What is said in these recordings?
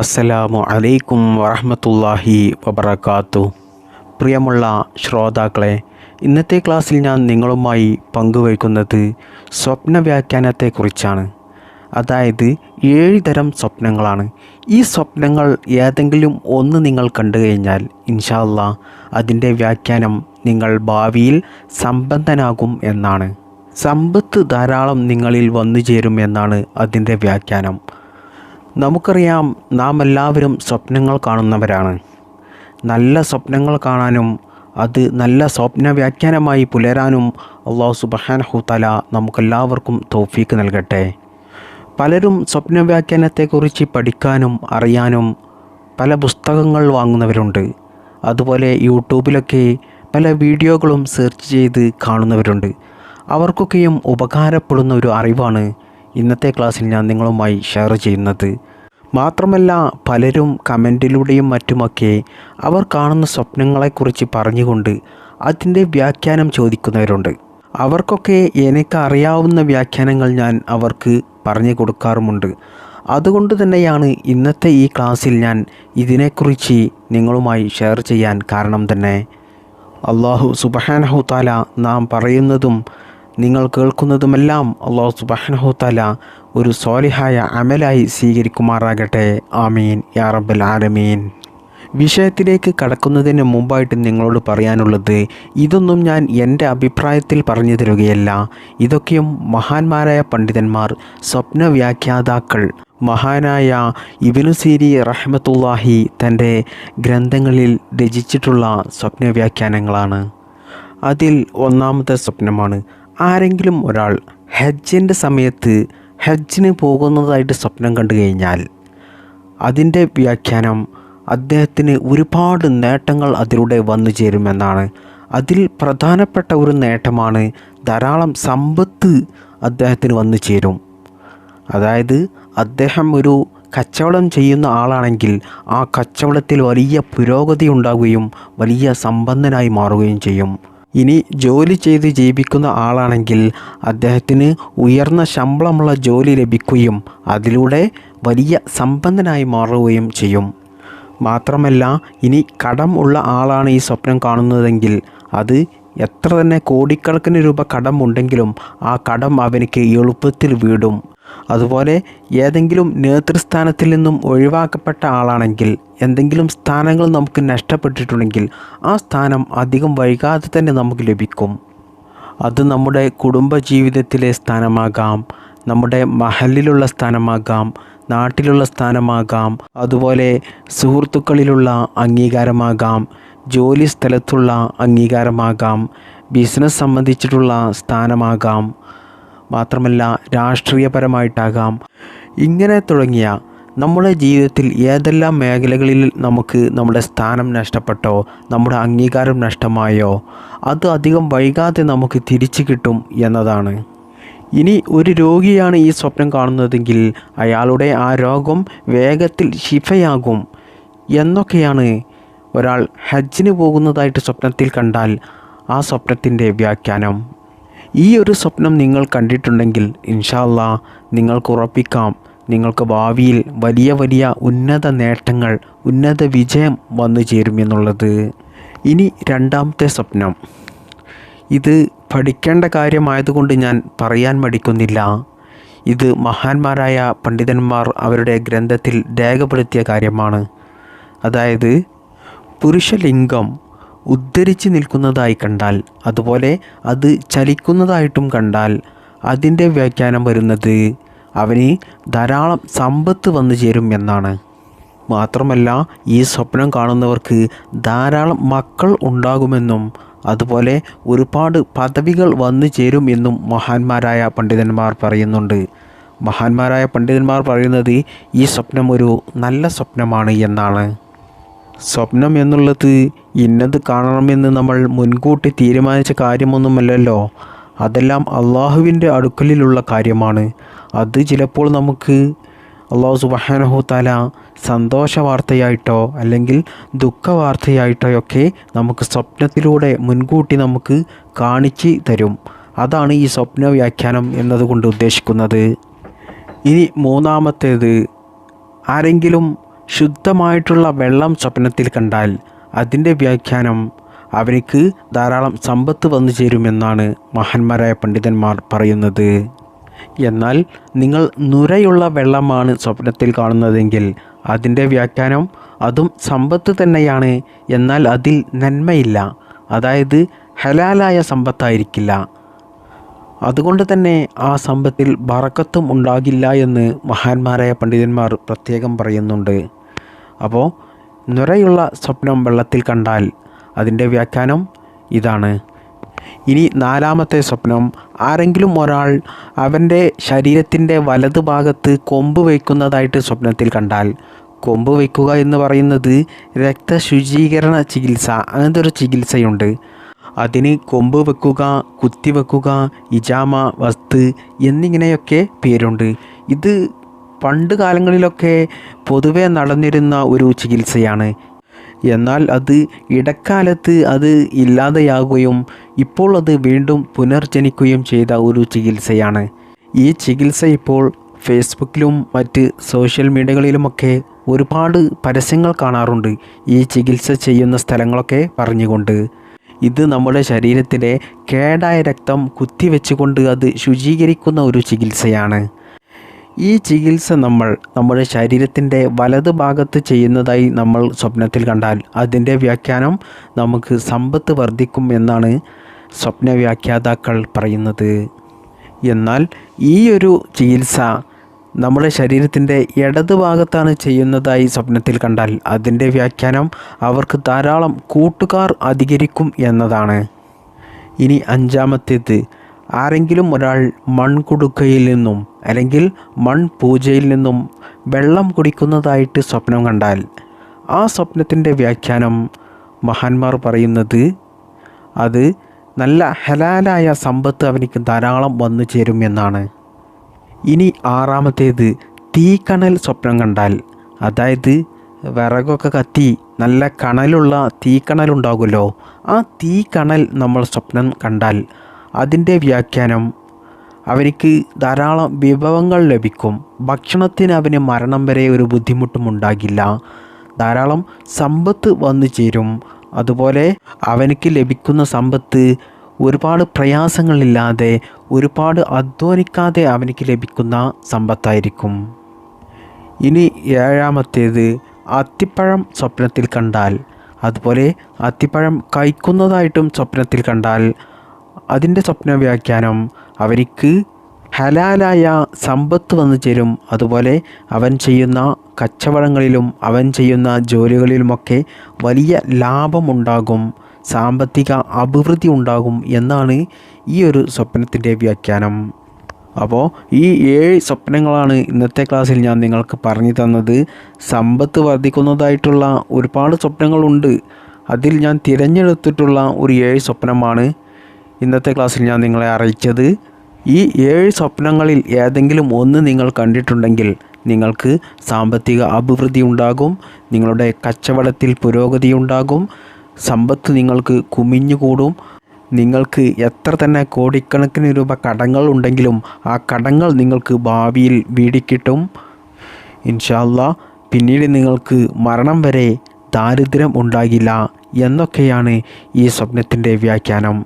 അസ്സലാമു അലൈക്കും വറഹമത്തല്ലാഹി വബർക്കാത്തു പ്രിയമുള്ള ശ്രോതാക്കളെ ഇന്നത്തെ ക്ലാസ്സിൽ ഞാൻ നിങ്ങളുമായി പങ്കുവയ്ക്കുന്നത് സ്വപ്ന വ്യാഖ്യാനത്തെക്കുറിച്ചാണ്. അതായത് ഏഴ് തരം സ്വപ്നങ്ങളാണ്. ഈ സ്വപ്നങ്ങൾ ഏതെങ്കിലും ഒന്ന് നിങ്ങൾ കണ്ടു കഴിഞ്ഞാൽ ഇൻഷാല്ല അതിന്റെ വ്യാഖ്യാനം നിങ്ങൾ ഭാവിയിൽ സമ്പന്നനാകും എന്നാണ്. സമ്പത്ത് ധാരാളം നിങ്ങളിൽ വന്നു ചേരും എന്നാണ് അതിന്റെ വ്യാഖ്യാനം. നമുക്കറിയാം നാം എല്ലാവരും സ്വപ്നങ്ങൾ കാണുന്നവരാണ്. നല്ല സ്വപ്നങ്ങൾ കാണാനും അത് നല്ല സ്വപ്ന വ്യാഖ്യാനമായി പുലരാനും അള്ളാഹു സുബഹാനഹു തല നമുക്കെല്ലാവർക്കും തോഫീക്ക് നൽകട്ടെ. പലരും സ്വപ്ന വ്യാഖ്യാനത്തെക്കുറിച്ച് പഠിക്കാനും അറിയാനും പല പുസ്തകങ്ങൾ വാങ്ങുന്നവരുണ്ട്. അതുപോലെ യൂട്യൂബിലൊക്കെ പല വീഡിയോകളും സെർച്ച് ചെയ്ത് കാണുന്നവരുണ്ട്. അവർക്കൊക്കെയും ഉപകാരപ്പെടുന്ന ഒരു അറിവാണ് ഇന്നത്തെ ക്ലാസ്സിൽ ഞാൻ നിങ്ങളുമായി ഷെയർ ചെയ്യുന്നത്. മാത്രമല്ല പലരും കമന്റിലൂടെയും മറ്റുമൊക്കെ അവർ കാണുന്ന സ്വപ്നങ്ങളെക്കുറിച്ച് പറഞ്ഞുകൊണ്ട് അതിന്റെ വ്യാഖ്യാനം ചോദിക്കുന്നവരുണ്ട്. അവർക്കൊക്കെ എനിക്ക് അറിയാവുന്ന വ്യാഖ്യാനങ്ങൾ ഞാൻ അവർക്ക് പറഞ്ഞു കൊടുക്കാറുമുണ്ട്. അതുകൊണ്ട് തന്നെയാണ് ഇന്നത്തെ ഈ ക്ലാസ്സിൽ ഞാൻ ഇതിനെക്കുറിച്ച് നിങ്ങളുമായി ഷെയർ ചെയ്യാൻ കാരണം തന്നെ. അള്ളാഹു സുബഹാനഹു താല നാം പറയുന്നതും നിങ്ങൾ കേൾക്കുന്നതുമെല്ലാം അള്ളാഹു സുബാനഹുത്തല താല ഒരു സ്വാലിഹായ അമലായി സ്വീകരിക്കുമാറാകട്ടെ. ആമീൻ. യാ റബ്ബൽ ആലമീൻ. വിഷയത്തിലേക്ക് കടക്കുന്നതിന് മുമ്പായിട്ട് നിങ്ങളോട് പറയാനുള്ളത് ഇതൊന്നും ഞാൻ എന്റെ അഭിപ്രായത്തിൽ പറഞ്ഞു തരുകയല്ല. ഇതൊക്കെയും മഹാന്മാരായ പണ്ഡിതന്മാർ സ്വപ്ന വ്യാഖ്യാതാക്കൾ മഹാനായ ഇബിനു സീരി റഹ്മത്തുല്ലാഹി തന്റെ ഗ്രന്ഥങ്ങളിൽ രചിച്ചിട്ടുള്ള സ്വപ്ന വ്യാഖ്യാനങ്ങളാണ് അതിൽ ഒന്നാമത്തെ സ്വപ്നമാണ് ആരെങ്കിലും ഒരാൾ ഹജ്ജിന്റെ സമയത്ത് ഹജ്ജിന് പോകുന്നതായിട്ട് സ്വപ്നം കണ്ടു കഴിഞ്ഞാൽ അതിന്റെ വ്യാഖ്യാനം അദ്ദേഹത്തിന് ഒരുപാട് നേട്ടങ്ങൾ അതിലൂടെ വന്നു ചേരുമെന്നാണ്. അതിൽ പ്രധാനപ്പെട്ട ഒരു നേട്ടമാണ് ധാരാളം സമ്പത്ത് അദ്ദേഹത്തിന് വന്നു ചേരും. അതായത് അദ്ദേഹം ഒരു കച്ചവടം ചെയ്യുന്ന ആളാണെങ്കിൽ ആ കച്ചവടത്തിൽ വലിയ പുരോഗതി ഉണ്ടാവുകയും വലിയ സമ്പന്നനായി മാറുകയും ചെയ്യും. ഇനി ജോലി ചെയ്ത് ജീവിക്കുന്ന ആളാണെങ്കിൽ അദ്ദേഹത്തിന് ഉയർന്ന ശമ്പളമുള്ള ജോലി ലഭിക്കുകയും അതിലൂടെ വലിയ സമ്പന്നനായി മാറുകയും ചെയ്യും. മാത്രമല്ല ഇനി കടം ഉള്ള ആളാണ് ഈ സ്വപ്നം കാണുന്നതെങ്കിൽ അത് എത്ര തന്നെ കോടിക്കണക്കിന് രൂപ കടം ഉണ്ടെങ്കിലും ആ കടം അവനിക്ക് എളുപ്പത്തിൽ വീടും അതുപോലെ ഏതെങ്കിലും നേതൃസ്ഥാനത്തിൽ നിന്നും ഒഴിവാക്കപ്പെട്ട ആളാണെങ്കിൽ എന്തെങ്കിലും സ്ഥാനങ്ങൾ നമുക്ക് നഷ്ടപ്പെട്ടിട്ടുണ്ടെങ്കിൽ ആ സ്ഥാനം അധികം വൈകാതെ തന്നെ നമുക്ക് ലഭിക്കും. അത് നമ്മുടെ കുടുംബ ജീവിതത്തിലെ സ്ഥാനമാകാം നമ്മുടെ മഹലിലുള്ള സ്ഥാനമാകാം നാട്ടിലുള്ള സ്ഥാനമാകാം അതുപോലെ സുഹൃത്തുക്കളിലുള്ള അംഗീകാരമാകാം ജോലി സ്ഥലത്തുള്ള അംഗീകാരമാകാം ബിസിനസ് സംബന്ധിച്ചിട്ടുള്ള സ്ഥാനമാകാം. മാത്രമല്ല രാഷ്ട്രീയപരമായിട്ടാകാം. ഇങ്ങനെ തുടങ്ങിയ നമ്മുടെ ജീവിതത്തിൽ ഏതെല്ലാം മേഖലകളിൽ നമുക്ക് നമ്മുടെ സ്ഥാനം നഷ്ടപ്പെട്ടോ നമ്മുടെ അംഗീകാരം നഷ്ടമായോ അത് അധികം വൈകാതെ നമുക്ക് തിരിച്ചു കിട്ടും എന്നതാണ്. ഇനി ഒരു രോഗിയാണ് ഈ സ്വപ്നം കാണുന്നതെങ്കിൽ അയാളുടെ ആ രോഗം വേഗത്തിൽ ശിഫയാകും എന്നൊക്കെയാണ് ഒരാൾ ഹജ്ജിന് പോകുന്നതായിട്ട് സ്വപ്നത്തിൽ കണ്ടാൽ ആ സ്വപ്നത്തിന്റെ വ്യാഖ്യാനം. ഈ ഒരു സ്വപ്നം നിങ്ങൾ കണ്ടിട്ടുണ്ടെങ്കിൽ ഇൻഷാല്ല നിങ്ങൾക്ക് ഉറപ്പിക്കാം. നിങ്ങൾക്ക് ഭാവിയിൽ വലിയ വലിയ ഉന്നത നേട്ടങ്ങൾ ഉന്നത വിജയം വന്നു ചേരുമെന്നുള്ളത് ഇനി രണ്ടാമത്തെ സ്വപ്നം. ഇത് പഠിക്കേണ്ട കാര്യമായതുകൊണ്ട് ഞാൻ പറയാൻ മടിക്കുന്നില്ല. ഇത് മഹാന്മാരായ പണ്ഡിതന്മാർ അവരുടെ ഗ്രന്ഥത്തിൽ രേഖപ്പെടുത്തിയ കാര്യമാണ്. അതായത് പുരുഷലിംഗം ഉദ്ധരിച്ച് നിൽക്കുന്നതായി കണ്ടാൽ അതുപോലെ അത് ചലിക്കുന്നതായിട്ടും കണ്ടാൽ അതിന്റെ വ്യാഖ്യാനം വരുന്നത് അവന് ധാരാളം സമ്പത്ത് വന്നു ചേരും എന്നാണ്. മാത്രമല്ല ഈ സ്വപ്നം കാണുന്നവർക്ക് ധാരാളം മക്കൾ ഉണ്ടാകുമെന്നും അതുപോലെ ഒരുപാട് പദവികൾ വന്നു ചേരും എന്നും മഹാന്മാരായ പണ്ഡിതന്മാർ പറയുന്നുണ്ട്. മഹാന്മാരായ പണ്ഡിതന്മാർ പറയുന്നത് ഈ സ്വപ്നം ഒരു നല്ല സ്വപ്നമാണ് എന്നാണ്. സ്വപ്നം എന്നുള്ളത് ഇന്നത് കാണണമെന്ന് നമ്മൾ മുൻകൂട്ടി തീരുമാനിച്ച കാര്യമൊന്നുമല്ലല്ലോ. അതെല്ലാം അള്ളാഹുവിന്റെ അടുക്കലിലുള്ള കാര്യമാണ്. അത് ചിലപ്പോൾ നമുക്ക് അള്ളാഹു സുബഹാനഹു താല സന്തോഷ വാർത്തയായിട്ടോ അല്ലെങ്കിൽ ദുഃഖ വാർത്തയായിട്ടോ ഒക്കെ നമുക്ക് സ്വപ്നത്തിലൂടെ മുൻകൂട്ടി നമുക്ക് കാണിച്ച് തരും. അതാണ് ഈ സ്വപ്ന വ്യാഖ്യാനം എന്നതുകൊണ്ട് ഉദ്ദേശിക്കുന്നത്. ഇനി മൂന്നാമത്തേത് ആരെങ്കിലും ശുദ്ധമായിട്ടുള്ള വെള്ളം സ്വപ്നത്തിൽ കണ്ടാൽ അതിന്റെ വ്യാഖ്യാനം അവനിക്ക് ധാരാളം സമ്പത്ത് വന്നു ചേരുമെന്നാണ് മഹാന്മാരായ പണ്ഡിതന്മാർ പറയുന്നത്. എന്നാൽ നിങ്ങൾ നുരയുള്ള വെള്ളമാണ് സ്വപ്നത്തിൽ കാണുന്നതെങ്കിൽ അതിന്റെ വ്യാഖ്യാനം അതും സമ്പത്ത് തന്നെയാണ്. എന്നാൽ അതിൽ നന്മയില്ല. അതായത് ഹലാലായ സമ്പത്തായിരിക്കില്ല. അതുകൊണ്ട് തന്നെ ആ സമ്പത്തിൽ ബറക്കത്തും ഉണ്ടാകില്ല എന്ന് മഹാന്മാരായ പണ്ഡിതന്മാർ പ്രത്യേകം പറയുന്നുണ്ട്. അപ്പോൾ നുരയുള്ള സ്വപ്നം വെള്ളത്തിൽ കണ്ടാൽ അതിന്റെ വ്യാഖ്യാനം ഇതാണ്. ഇനി നാലാമത്തെ സ്വപ്നം ആരെങ്കിലും ഒരാൾ അവന്റെ ശരീരത്തിന്റെ വലതു ഭാഗത്ത് കൊമ്പ് വയ്ക്കുന്നതായിട്ട് സ്വപ്നത്തിൽ കണ്ടാൽ കൊമ്പ് വയ്ക്കുക എന്ന് പറയുന്നത് രക്തശുചീകരണ ചികിത്സ അങ്ങനത്തെ ഒരു ചികിത്സയുണ്ട്. അതിന് കൊമ്പ് വെക്കുക കുത്തിവെക്കുക ഇജാമ വസ്ത് എന്നിങ്ങനെയൊക്കെ പേരുണ്ട്. ഇത് പണ്ട് കാലങ്ങളിലൊക്കെ പൊതുവെ നടന്നിരുന്ന ഒരു ചികിത്സയാണ്. എന്നാൽ അത് ഇടക്കാലത്ത് അത് ഇല്ലാതെയാകുകയും ഇപ്പോൾ അത് വീണ്ടും പുനർജനിക്കുകയും ചെയ്ത ഒരു ചികിത്സയാണ്. ഈ ചികിത്സ ഇപ്പോൾ ഫേസ്ബുക്കിലും മറ്റ് സോഷ്യൽ മീഡിയകളിലുമൊക്കെ ഒരുപാട് പരസ്യങ്ങൾ കാണാറുണ്ട് ഈ ചികിത്സ ചെയ്യുന്ന സ്ഥലങ്ങളൊക്കെ പറഞ്ഞുകൊണ്ട്. ഇത് നമ്മുടെ ശരീരത്തിലെ കേടായ രക്തം കുത്തിവെച്ചുകൊണ്ട് അത് ശുചീകരിക്കുന്ന ഒരു ചികിത്സയാണ്. ഈ ചികിത്സ നമ്മൾ നമ്മുടെ ശരീരത്തിന്റെ വലത് ഭാഗത്ത് ചെയ്യുന്നതായി നമ്മൾ സ്വപ്നത്തിൽ കണ്ടാൽ അതിന്റെ വ്യാഖ്യാനം നമുക്ക് സമ്പത്ത് വർദ്ധിക്കും എന്നാണ് സ്വപ്ന വ്യാഖ്യാതാക്കൾ പറയുന്നത്. എന്നാൽ ഈ ഒരു ചികിത്സ നമ്മുടെ ശരീരത്തിന്റെ ഇടത് ഭാഗത്താണ് ചെയ്യുന്നതായി സ്വപ്നത്തിൽ കണ്ടാൽ അതിന്റെ വ്യാഖ്യാനം അവർക്ക് ധാരാളം കൂട്ടുകാർ അധികരിക്കും എന്നതാണ്. ഇനി അഞ്ചാമത്തേത് ആരെങ്കിലും ഒരാൾ മൺകുടുക്കയിൽ നിന്നും അല്ലെങ്കിൽ മൺപൂജയിൽ നിന്നും വെള്ളം കുടിക്കുന്നതായിട്ട് സ്വപ്നം കണ്ടാൽ ആ സ്വപ്നത്തിന്റെ വ്യാഖ്യാനം മഹാന്മാർ പറയുന്നത് അത് നല്ല ഹലാലായ സമ്പത്ത് അവനിക്ക് ധാരാളം വന്നു ചേരും എന്നാണ്. ഇനി ആറാമത്തേത് തീക്കണൽ സ്വപ്നം കണ്ടാൽ. അതായത് വിറകൊക്കെ കത്തി നല്ല കണലുള്ള തീക്കണലുണ്ടാകുമല്ലോ ആ തീക്കണൽ നമ്മൾ സ്വപ്നം കണ്ടാൽ അതിന്റെ വ്യാഖ്യാനം അവനിക്ക് ധാരാളം വിഭവങ്ങൾ ലഭിക്കും. ഭക്ഷണത്തിന് അവന് മരണം വരെ ഒരു ബുദ്ധിമുട്ടും ഉണ്ടാകില്ല. ധാരാളം സമ്പത്ത് വന്നു ചേരും. അതുപോലെ അവനിക്ക് ലഭിക്കുന്ന സമ്പത്ത് ഒരുപാട് പ്രയാസങ്ങളില്ലാതെ ഒരുപാട് അധ്വാനിക്കാതെ അവനിക്ക് ലഭിക്കുന്ന സമ്പത്തായിരിക്കും. ഇനി ഏഴാമത്തേത് അത്തിപ്പഴം സ്വപ്നത്തിൽ കണ്ടാൽ. അതുപോലെ അത്തിപ്പഴം കഴിക്കുന്നതായിട്ടും സ്വപ്നത്തിൽ കണ്ടാൽ. അതിന്റെ സ്വപ്ന വ്യാഖ്യാനം അവർക്ക് ഹലാലായ സമ്പത്ത് വന്നു ചേരും. അതുപോലെ അവൻ ചെയ്യുന്ന കച്ചവടങ്ങളിലും അവൻ ചെയ്യുന്ന ജോലികളിലുമൊക്കെ വലിയ ലാഭമുണ്ടാകും. സാമ്പത്തിക അഭിവൃദ്ധി ഉണ്ടാകും എന്നാണ് ഈ ഒരു സ്വപ്നത്തിന്റെ വ്യാഖ്യാനം. അപ്പോൾ ഈ ഏഴ് സ്വപ്നങ്ങളാണ് ഇന്നത്തെ ക്ലാസ്സിൽ ഞാൻ നിങ്ങൾക്ക് പറഞ്ഞു തന്നത്. സമ്പത്ത് വർദ്ധിക്കുന്നതായിട്ടുള്ള ഒരുപാട് സ്വപ്നങ്ങളുണ്ട്. അതിൽ ഞാൻ തിരഞ്ഞെടുത്തിട്ടുള്ള ഒരു ഏഴ് സ്വപ്നമാണ് ഇന്നത്തെ ക്ലാസ്സിൽ ഞാൻ നിങ്ങളെ അറിയിച്ചത് ഈ ഏഴ് സ്വപ്നങ്ങളിൽ ഏതെങ്കിലും ഒന്ന് നിങ്ങൾ കണ്ടിട്ടുണ്ടെങ്കിൽ നിങ്ങൾക്ക് സാമ്പത്തിക അഭിവൃദ്ധി ഉണ്ടാകും നിങ്ങളുടെ കച്ചവടത്തിൽ പുരോഗതി ഉണ്ടാകും സമ്പത്ത് നിങ്ങൾക്ക് കുമിഞ്ഞുകൂടും നിങ്ങൾക്ക് എത്ര തന്നെ കോടിക്കണക്കിന് രൂപ കടങ്ങൾ ഉണ്ടെങ്കിലും ആ കടങ്ങൾ നിങ്ങൾക്ക് ഭാവിയിൽ വീടിക്കിട്ടും. ഇൻഷാല്ല പിന്നീട് നിങ്ങൾക്ക് മരണം വരെ ദാരിദ്ര്യം ഉണ്ടാകില്ല എന്നൊക്കെയാണ് ഈ സ്വപ്നത്തിന്റെ വ്യാഖ്യാനം.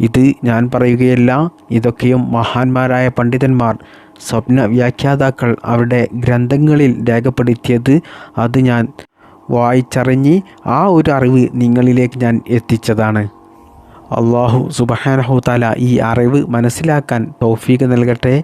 ഇത് ഞാൻ പറയുകയല്ല ഇതൊക്കെയും മഹാന്മാരായ പണ്ഡിതന്മാർ സ്വപ്ന വ്യാഖ്യാതാക്കൾ അവരുടെ ഗ്രന്ഥങ്ങളിൽ രേഖപ്പെടുത്തിയത് അത് ഞാൻ വായിച്ചറിഞ്ഞ് ആ ഒരു അറിവ് നിങ്ങളിലേക്ക് ഞാൻ എത്തിച്ചതാണ്. അള്ളാഹു സുബഹാനഹു താല ഈ അറിവ് മനസ്സിലാക്കാൻ തൗഫീക്ക് നൽകട്ടെ.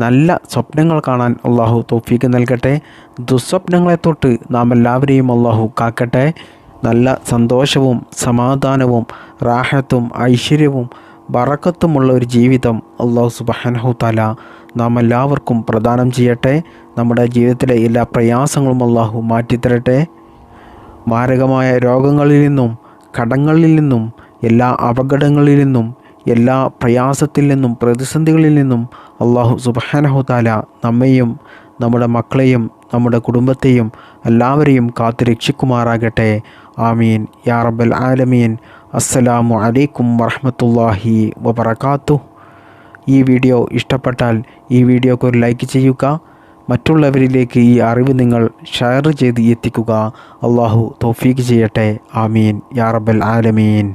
നല്ല സ്വപ്നങ്ങൾ കാണാൻ അള്ളാഹു തൗഫീക്ക് നൽകട്ടെ. ദുസ്വപ്നങ്ങളെ തൊട്ട് നാം എല്ലാവരെയും അള്ളാഹു കാക്കട്ടെ. നല്ല സന്തോഷവും സമാധാനവും റാഹത്തും ഐശ്വര്യവും ബറക്കത്തുമുള്ള ഒരു ജീവിതം അള്ളാഹു സുബഹാനഹു താല നാം എല്ലാവർക്കും പ്രദാനം ചെയ്യട്ടെ. നമ്മുടെ ജീവിതത്തിലെ എല്ലാ പ്രയാസങ്ങളും അള്ളാഹു മാറ്റിത്തരട്ടെ. മാരകമായ രോഗങ്ങളിൽ നിന്നും കടങ്ങളിൽ നിന്നും എല്ലാ അപകടങ്ങളിൽ നിന്നും എല്ലാ പ്രയാസത്തിൽ നിന്നും പ്രതിസന്ധികളിൽ നിന്നും അള്ളാഹു സുബാനഹുതാല നമ്മെയും നമ്മുടെ മക്കളെയും നമ്മുടെ കുടുംബത്തെയും എല്ലാവരെയും കാത്തു രക്ഷിക്കുമാറാകട്ടെ ആമീൻ. യാ റബ്ബൽ ആലമീൻ. അസ്സലാമു അലൈക്കും വറഹമത്തല്ലാഹി വബർക്കാത്തു ഈ വീഡിയോ ഇഷ്ടപ്പെട്ടാൽ ഈ വീഡിയോക്ക് ഒരു ലൈക്ക് ചെയ്യുക. മറ്റുള്ളവരിലേക്ക് ഈ അറിവ് നിങ്ങൾ ഷെയർ ചെയ്ത് എത്തിക്കുക. അള്ളാഹു തൗഫീഖ് ചെയ്യട്ടെ. ആമീൻ. യാ റബ്ബൽ ആലമീൻ.